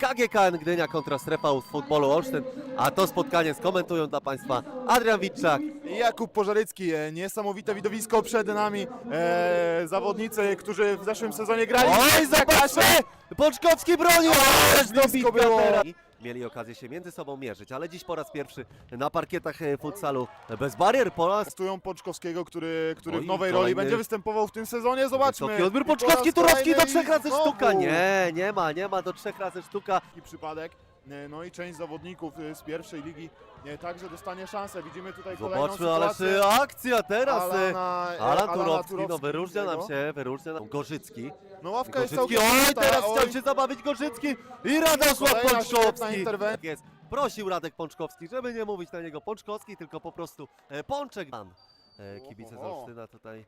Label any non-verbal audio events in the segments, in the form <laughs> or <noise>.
KGKN Gdynia kontra strefa futbolu Olsztyn, a to spotkanie skomentują dla Państwa Adrian Witczak. I Jakub Pożarycki, e, niesamowite widowisko przed nami. E, zawodnicy, którzy w zeszłym sezonie grali. Oj, zobaczcie! Pączkowski bronił! Ależ było. teraz. I Mieli okazję się między sobą mierzyć, ale dziś po raz pierwszy na parkietach e, futsalu bez barier po raz Testują Pączkowskiego, który, który Oj, w nowej kolejny- roli będzie występował w tym sezonie. Zobaczmy. Wysoki odbiór I po Pączkowski, raz Turowski do trzech i razy sztuka. Nie, nie ma, nie ma do trzech razy sztuka. Taki przypadek. E, No i część zawodników e, z pierwszej ligi e, także dostanie szansę. Widzimy tutaj kolejną Zobaczmy, ależ sytuację. e, akcja teraz. Alana, Alan Alana Turowski, no Turowski, wyróżnia nam się, wyróżnia nam Gorzycki. No ławka jest Gorzycki, całkiem oj, teraz oj. chciał się zabawić Gorzycki i Radosław Pączkowski. Tak jest. Prosił Radek Pączkowski, żeby nie mówić na niego Pączkowski, tylko po prostu Pączek. Pan. Kibice z. Olsztyna tutaj.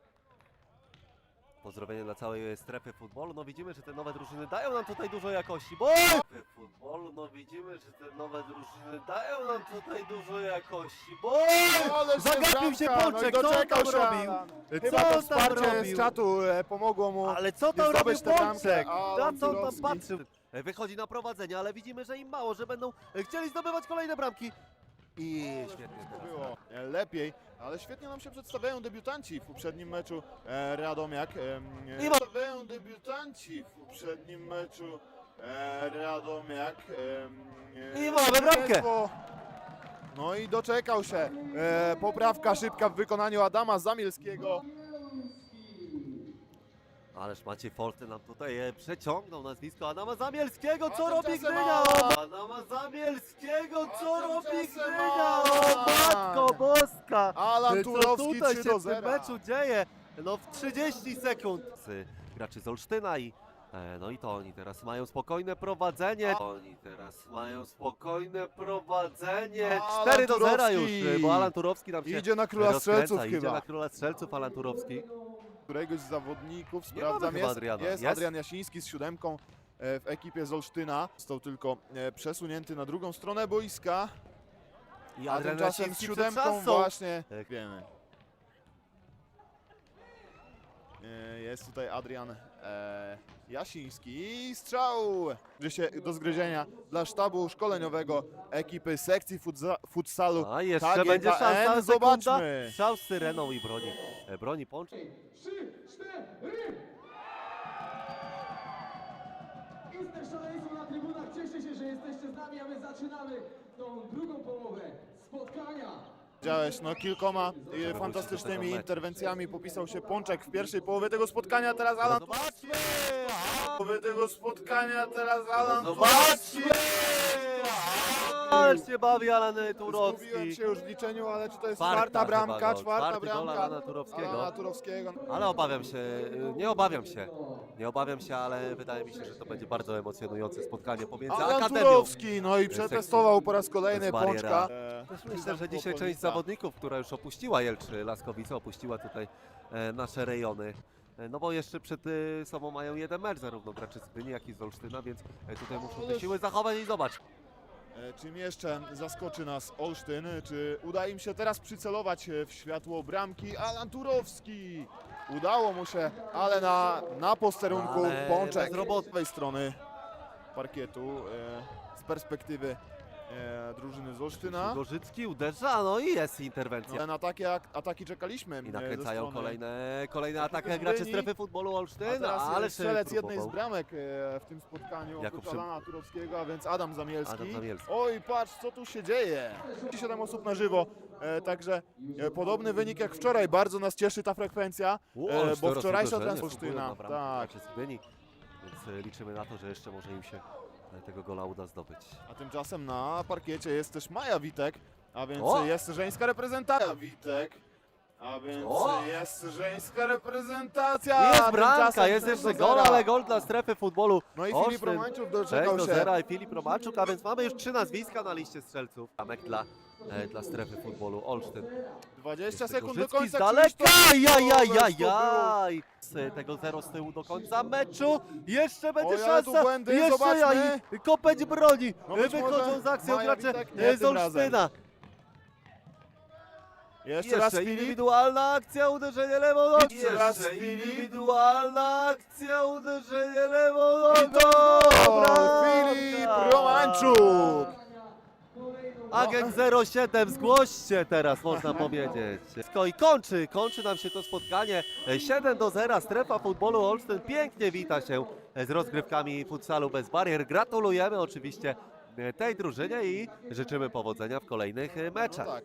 Pozdrowienie dla całej strefy futbolu. No widzimy, że te nowe drużyny dają nam tutaj dużo jakości. Bo no widzimy, że te nowe drużyny dają nam tutaj dużo jakości. Bo Ale Zagapił się bramka, Pączek, no i co on doczekał tam się robił? Alan. Co Chyba to on tam wsparcie robił? z czatu e, pomogło mu. Ale co tam robił zdobyć tę bramkę, a Na co on tam Turowski. patrzył? E, Wychodzi na prowadzenie, ale widzimy, że im mało, że będą e, chcieli zdobywać kolejne bramki. I świetnie teraz. było e, lepiej, ale świetnie nam się przedstawiają debiutanci w poprzednim meczu e, Radomiak. E, I ma- przedstawiają debiutanci w poprzednim meczu e, Radomiak. E, I mamy bramkę. No i doczekał się. E, poprawka szybka w wykonaniu Adama Zamielskiego. Ależ Maciej Forty nam tutaj e, przeciągnął nazwisko Adama Zamielskiego. Co robi Gdynia? Alan. Adama Zamielskiego, co robi tymczasem Gdynia? O Alan. matko boska! Alan Co Turowski tutaj 3 się do w tym 0. meczu dzieje? No w 30 sekund. Graczy z Olsztyna i no i to oni teraz mają spokojne prowadzenie. Oni teraz mają spokojne prowadzenie. Alan 4 do 0 już, Turowski. e, bo Alan Turowski nam się Idzie na króla rozkręca, strzelców idzie chyba. na króla strzelców Alan Turowski. któregoś z zawodników, mamy sprawdzam, chyba jest, Adriana. jest, Jest? Adrian Jasiński z siódemką e, w ekipie z Olsztyna. Został tylko e, przesunięty na drugą stronę boiska, I a Adrian tymczasem z przed siódemką właśnie Tak. wiemy. E, Jest tutaj Adrian e, Jasiński i strzał się do zgryzienia dla sztabu szkoleniowego ekipy sekcji futza, futsalu. A jeszcze KGKN. będzie szansa. Zobaczmy. Strzał z syreną i broni. E, Broni Pączek. Istne szaleństwo na trybunach. Cieszę się, że jesteście z nami, a my zaczynamy tą drugą połowę spotkania. Widziałeś, no kilkoma tego fantastycznymi interwencjami popisał się Pączek w pierwszej połowie tego spotkania, teraz Alan Zobaczmy! połowy tego spotkania, teraz Alan Zobaczmy! Się bawi Alan Zgubiłem Turowski. się już w liczeniu, ale czy to jest Czwarta czwarta chyba bramka, gol. czwarta Czwarty gol bramka Alana Turowskiego. Alana Turowskiego. Ale obawiam się, y, nie obawiam się, nie obawiam się, ale wydaje mi się, że to będzie bardzo emocjonujące spotkanie pomiędzy Alan Akademią. Turowski, no i przetestował po raz kolejny Bez bariera. Pączka. E, Myślę, że dzisiaj część zawodników, która już opuściła Jelczy Laskowice, opuściła tutaj e, nasze rejony. E, No bo jeszcze przed e, sobą mają jeden mecz, zarówno graczy z Gdyni, jak i z Olsztyna, więc e, tutaj muszą te siły zachować i zobacz. E, Czym jeszcze zaskoczy nas Olsztyn? Czy uda im się teraz przycelować e, w światło bramki? Alan Turowski! Udało mu się, ale na, na posterunku Ale Pączek z tej strony parkietu e, z perspektywy e, drużyny z Olsztyna. Gorzycki uderza, no i jest interwencja. Ale na takie ak- ataki czekaliśmy. I e, nakręcają strony- kolejne, kolejne Ekipy ataki z graczy Gdyni. strefy futbolu A Olsztyn, teraz ale jest strzelec jednej z bramek e, w tym spotkaniu, Jakub oprócz Szym- Alana Turowskiego, a więc Adam Zamielski. Adam Zamielski. Oj, patrz co tu się dzieje. 7 osób na żywo, e, także e, podobny wynik jak wczoraj. Bardzo nas cieszy ta frekwencja, e, bo wczorajsza na Olsztyna. Tak, graczy z Gdyni, Więc e, liczymy na to, że jeszcze może im się e, tego gola uda zdobyć. a tymczasem na parkiecie jest też Maja Witek, a więc O! jest żeńska reprezentacja. Witek. A więc O! jest żeńska reprezentacja. Jest bramka, tymczasem jest 3 jeszcze gol, zera. ale gol dla strefy futbolu. No i Filip Olsztyn. Romańczuk 6 doczekał do się. 0 i Filip Romaczuk, a więc mamy już trzy nazwiska na liście strzelców. Bramek dla, e, dla strefy futbolu Olsztyn. 20 Jeszcze sekund do Gorzycki końca. z daleka, Krzysztof jaj, jaj, jaj, to jaj. Tego zero z tyłu do końca meczu. Jeszcze będzie Oj, ale tu szansa. błędy, Jeszcze zobaczmy. jaj, kopeć broni. No być Wychodzą może z akcją Maja gracze Witek nie z tym razem. Olsztyna. Jeszcze raz Filip. indywidualna akcja, uderzenie lewą nogą. Jeszcze raz Filip. indywidualna akcja, uderzenie lewą nogą. Filip Jańczuk! Agent 07, zgłoście teraz, można <laughs> powiedzieć. I kończy, kończy nam się to spotkanie. 7 do 0, strefa futbolu Olsztyn pięknie wita się z rozgrywkami futsalu bez barier. Gratulujemy oczywiście tej drużynie i życzymy powodzenia w kolejnych meczach. No tak.